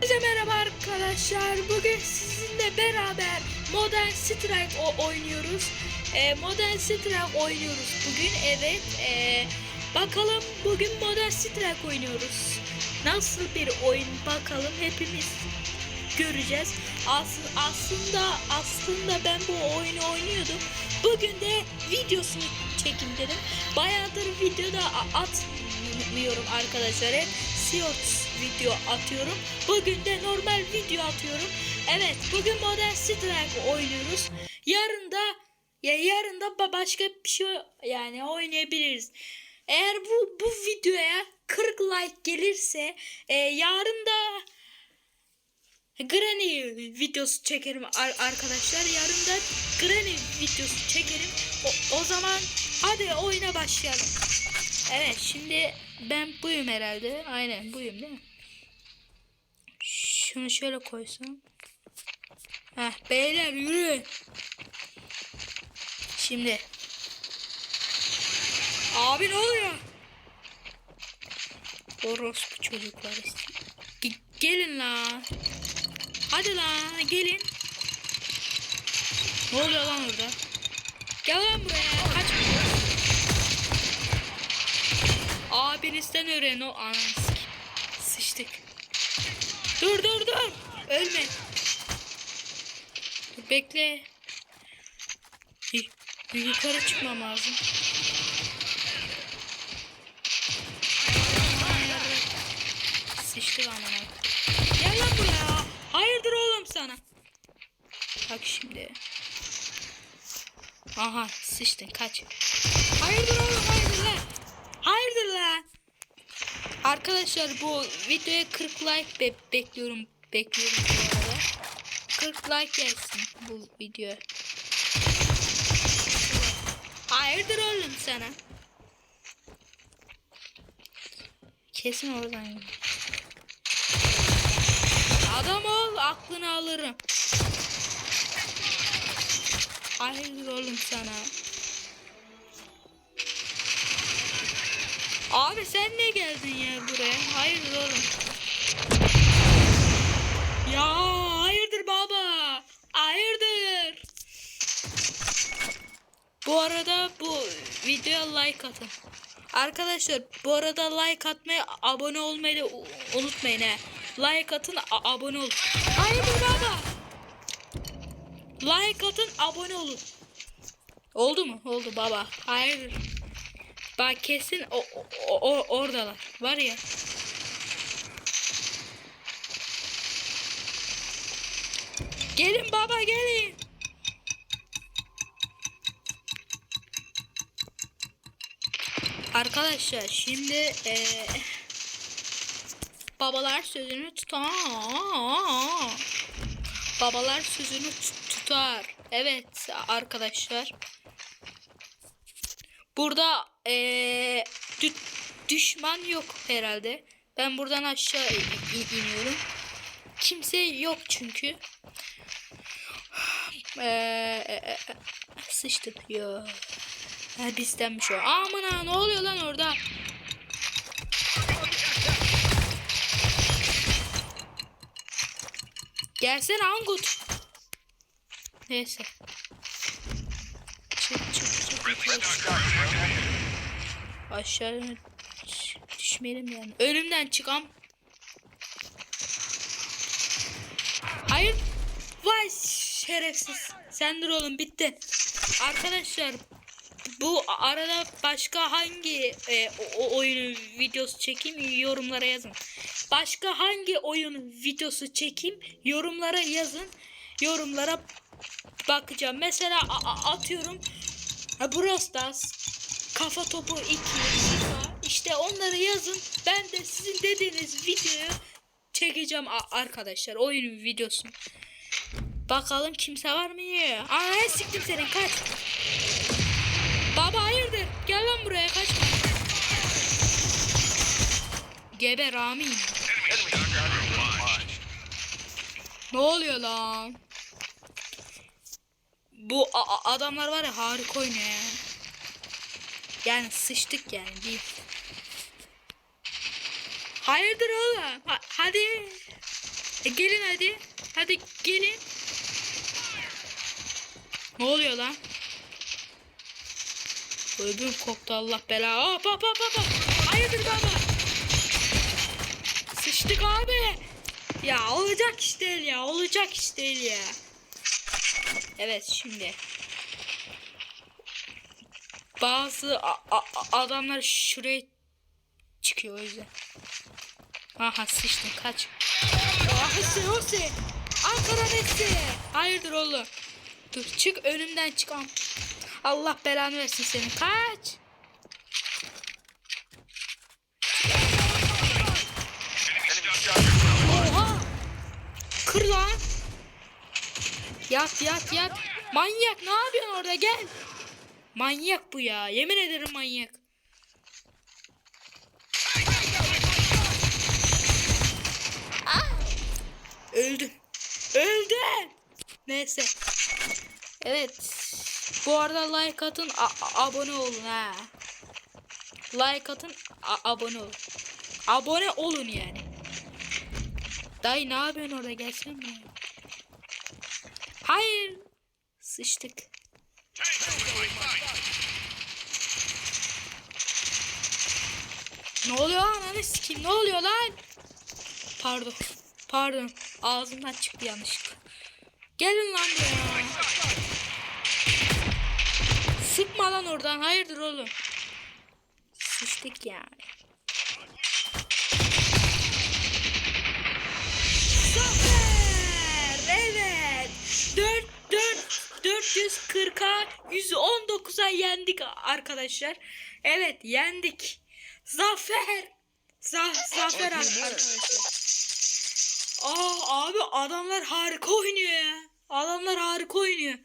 Herkese merhaba arkadaşlar. Bugün sizinle beraber Modern Strike oynuyoruz. Ee, Modern Strike oynuyoruz bugün. Evet. ee, bakalım bugün Modern Strike oynuyoruz. Nasıl bir oyun bakalım hepimiz göreceğiz. As- aslında aslında ben bu oyunu oynuyordum. Bugün de videosunu çekim dedim. Bayağıdır videoda atmıyorum arkadaşlar. Hep shorts video atıyorum. Bugün de normal video atıyorum. Evet, bugün Modern Strike oynuyoruz. Yarın da ya yarın da ba- başka bir şey yani oynayabiliriz. Eğer bu bu videoya 40 like gelirse e, yarın da Granny videosu çekerim ar- arkadaşlar. Yarın da Granny videosu çekerim. O, o zaman hadi oyuna başlayalım. Evet şimdi ben buyum herhalde. Aynen buyum değil mi? Şunu şöyle koysam. Heh beyler yürü. Şimdi. Abi ne oluyor? Orospu çocuklar. Ge- gelin la. Hadi lan gelin. Ne oluyor lan orada? Gel lan buraya. Abinizden öğren o sikeyim. Sıçtık. Dur dur dur. Ölme. Bekle. Yukarı çıkmam lazım. Sıçtık amına. Gel lan buraya. Hayırdır oğlum sana? Bak şimdi. Aha sıçtın kaç. Hayırdır oğlum. Hayırdır lan. Arkadaşlar bu videoya 40 like be- bekliyorum. Bekliyorum bu arada. 40 like gelsin bu videoya. Hayırdır oğlum sana. Kesin oradan. Adam ol aklını alırım. Hayırdır oğlum sana. Abi sen ne geldin ya buraya? Hayırdır oğlum? Ya hayırdır baba? Hayırdır? Bu arada bu videoya like atın. Arkadaşlar bu arada like atmayı, abone olmayı da unutmayın he. Like atın, abone olun. Hayırdır baba? Like atın, abone olun. Oldu mu? Oldu baba. Hayırdır? Bak kesin o, o, o- oradalar. Var ya. Gelin baba gelin. Arkadaşlar şimdi eee, babalar sözünü tutar. Babalar sözünü tut- tutar. Evet arkadaşlar. Burada eee, dü- düşman yok herhalde. Ben buradan aşağı in- in- iniyorum. Kimse yok çünkü. Eee sıçtık ya. Ha bizdenmiş o. Aman ha ne oluyor lan orada? Gelsene Angut. Neyse. Çık çık çık. çık. Aşağı düş- düşmeyelim yani. Önümden çıkam. Hayır. Vay şerefsiz. Sendir oğlum bitti. Arkadaşlar bu arada başka hangi e, o, oyunun videosu çekeyim yorumlara yazın. Başka hangi oyunun videosu çekeyim yorumlara yazın. Yorumlara bakacağım. Mesela atıyorum Brawl Stars, Kafa Topu 2, FIFA işte onları yazın. Ben de sizin dediğiniz videoyu çekeceğim arkadaşlar. Oyunun videosunu. Bakalım kimse var mı? Aa siktim senin kaç. Baba hayırdır? Gel lan buraya kaçma. Geber amin. Ne oluyor lan? Bu adamlar var ya harika oynuyor. Yani sıçtık yani bir. Hayırdır oğlum? Ha- hadi. E gelin hadi. Hadi gelin. Ne oluyor lan? Ödüm koptu Allah bela. Hop hop hop hop. Hayırdır baba? Sıçtık abi. Ya olacak iş değil ya. Olacak iş değil ya. Evet şimdi. Bazı adamlar şuraya çıkıyor o yüzden. Aha sıçtın kaç. Ah Hüse Hüse. Ankara Messi. Hayırdır oğlum. Dur çık önümden çık. Allah belanı versin senin. Kaç. Oha. Kır lan. Yat yat yat. Manyak ne yapıyorsun orada gel. Manyak bu ya. Yemin ederim manyak. Ah! Öldüm. Öldüm. Neyse. Evet. Bu arada like atın, abone olun ha. Like atın, abone olun. Abone olun yani. Dayı ne yapıyorsun orada gelsene buraya. Hayır. Sıçtık. Ne oluyor ananı sikeyim ne oluyor lan? Pardon. Pardon. Ağzımdan çıktı yanlışlıkla. Gelin lan buraya. Sıkma lan oradan. Hayırdır oğlum? Sıçtık yani. Zafer! Evet. 4 4 440'a 119'a yendik arkadaşlar. Evet yendik. Zafer. Za zafer arkadaşlar. Aa abi adamlar harika oynuyor ya. Adamlar harika oynuyor.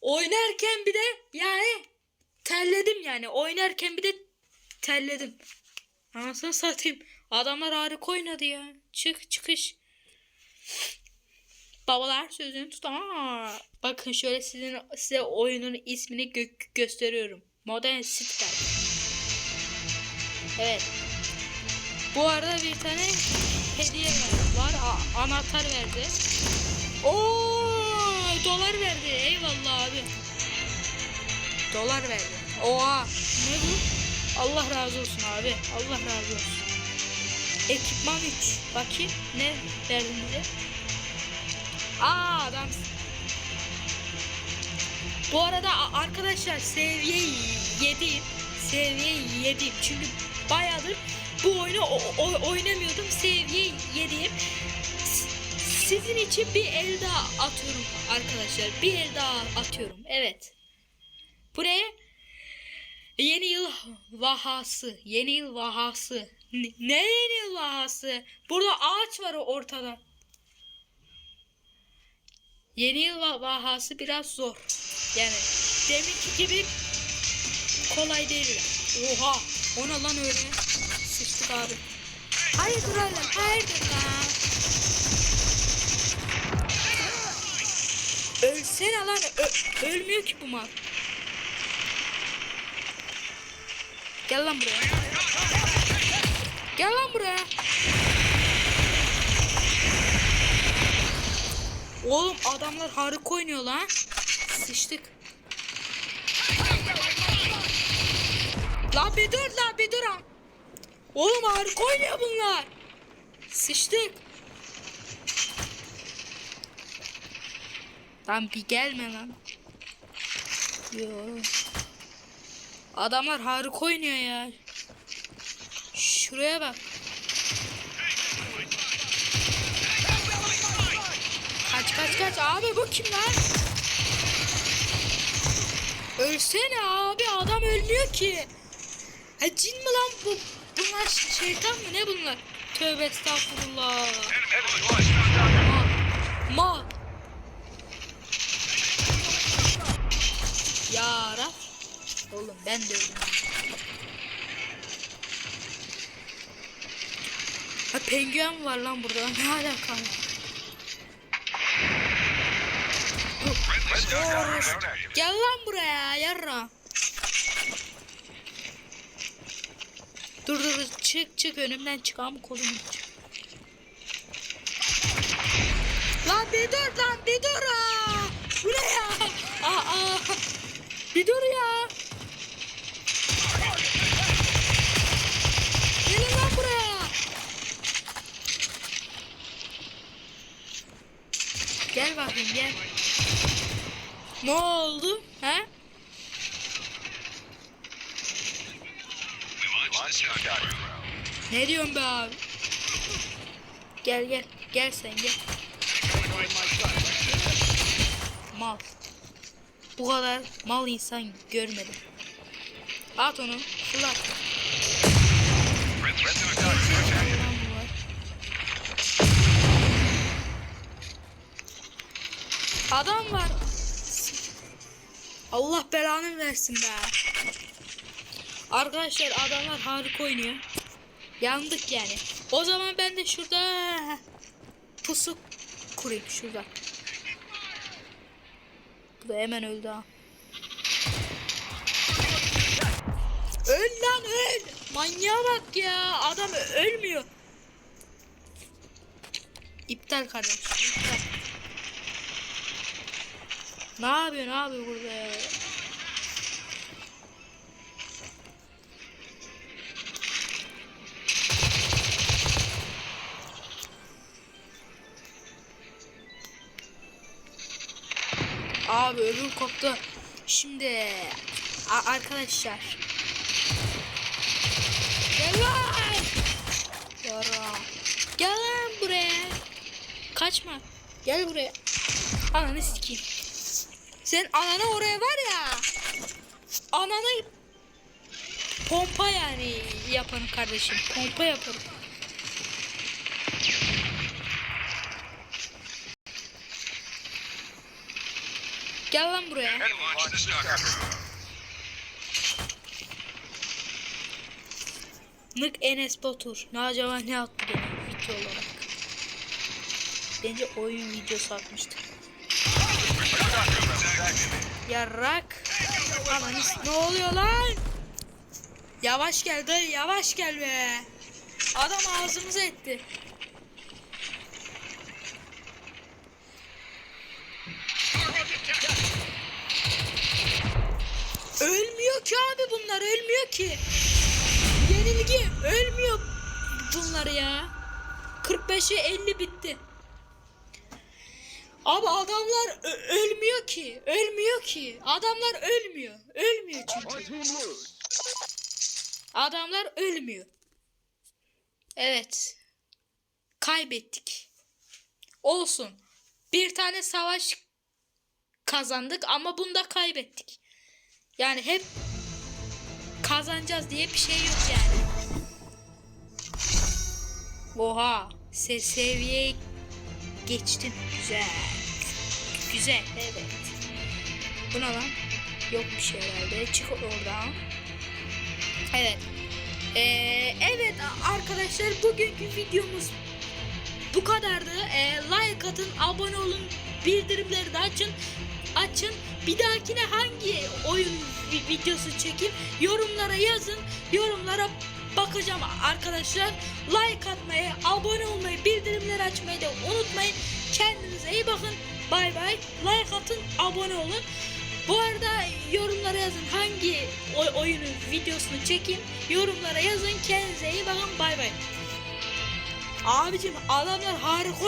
Oynarken bir de yani terledim yani. Oynarken bir de terledim. Anasını satayım. Adamlar harika oynadı ya. Çık çıkış. Babalar sözünü tutamam. Bakın şöyle sizin size oyunun ismini gö- gösteriyorum. Modern Strike. Evet. Bu arada bir tane hediye var. Anahtar verdi. Oo, dolar verdi. Eyvallah abi. Dolar verdi. Oha. Ne bu? Allah razı olsun abi. Allah razı olsun. Ekipman 3. Bakayım ne verdin bize? Aa adam. Bu arada arkadaşlar seviye 7'yim. Seviye 7'yim. Çünkü bayağıdır bu oyunu oynamıyordum. Seviye 7'yim. S- Sizin için bir el daha atıyorum arkadaşlar. Bir el daha atıyorum. Evet. Buraya yeni yıl vahası. Yeni yıl vahası. Ne, yeni yıl vahası? Burada ağaç var ortada. Yeni yıl va- vahası biraz zor. Yani deminki gibi kolay değil. Oha! O ne lan öyle? Sıçtık abi. Hayırdır oğlum? Hayırdır lan? Ölsene lan. Ö- ölmüyor ki bu mal. Gel lan buraya. Gel lan buraya. Oğlum adamlar harika oynuyor lan. Sıçtık. La bir dur la bir dur. Oğlum harika oynuyor bunlar. Sıçtık. Lan bir gelme lan. Yo. Adamlar harika oynuyor ya. Şuraya bak. Kaç kaç kaç abi bu kim lan? Ölsene abi adam ölmüyor ki. Ha cin mi lan bu? Bunlar şeytan mı ne bunlar? Tövbe estağfurullah. Ma. Ma. Ya Rab. Oğlum ben de öldüm. Ha penguen var lan burada. Ne alaka? Gel lan buraya yarra. Dur dur çık çık önümden çık ama kolum çık. Lan bir dur lan bir dur aa. Bu aa. Bir dur ya. Gelin lan buraya. Gel bakayım gel. Ne oldu? Ne diyorsun be abi? Gel gel. Gel sen gel. Mal. Bu kadar mal insan görmedim. At onu. Fırlat. Adam var. Allah belanı versin be. Arkadaşlar adamlar harika oynuyor. Yandık yani. O zaman ben de şurada pusu kurayım şurada. Bu da hemen öldü ha. Öl lan öl. Manyağa bak ya. Adam ölmüyor. İptal kardeş. İptal. Ne yapıyor ne yapıyor burada ya? Abi ödüm koptu. Şimdi arkadaşlar. Gel lan. Yara. Gel lan buraya. Kaçma. Gel buraya. Ananı sikeyim. Sen ananı oraya var ya. Ananı pompa yani yaparım kardeşim. Pompa yaparım. Gel lan buraya. Mık Enes Batur. Ne acaba ne attı gene video olarak? Bence oyun videosu atmıştı. Yarrak. Aman ne oluyor lan? Yavaş gel dayı yavaş gel be. Adam ağzımıza etti. Ölmüyor ki abi bunlar ölmüyor ki. Yenilgi ölmüyor bunlar ya. 45'e 50 bitti. Abi adamlar ölmüyor ki. Ölmüyor ki. Adamlar ölmüyor. Ölmüyor çünkü. Adamlar ölmüyor. Evet. Kaybettik. Olsun. Bir tane savaş kazandık ama bunda kaybettik. Yani hep kazanacağız diye bir şey yok yani. Oha. Se seviyeye geçtin. Güzel. Güzel. Evet. Bu ne lan? Yok bir şey herhalde. Çık oradan. Evet. Ee, evet arkadaşlar bugünkü videomuz bu kadardı. Ee, like atın, abone olun, bildirimleri de açın. Açın. Bir dahakine hangi oyun vi- videosu çekeyim yorumlara yazın. Yorumlara bakacağım arkadaşlar. Like atmayı, abone olmayı, bildirimleri açmayı da unutmayın. Kendinize iyi bakın. Bay bay. Like atın, abone olun. Bu arada yorumlara yazın hangi oy- oyunun videosunu çekeyim. Yorumlara yazın. Kendinize iyi bakın. Bay bay. Abicim adamlar harika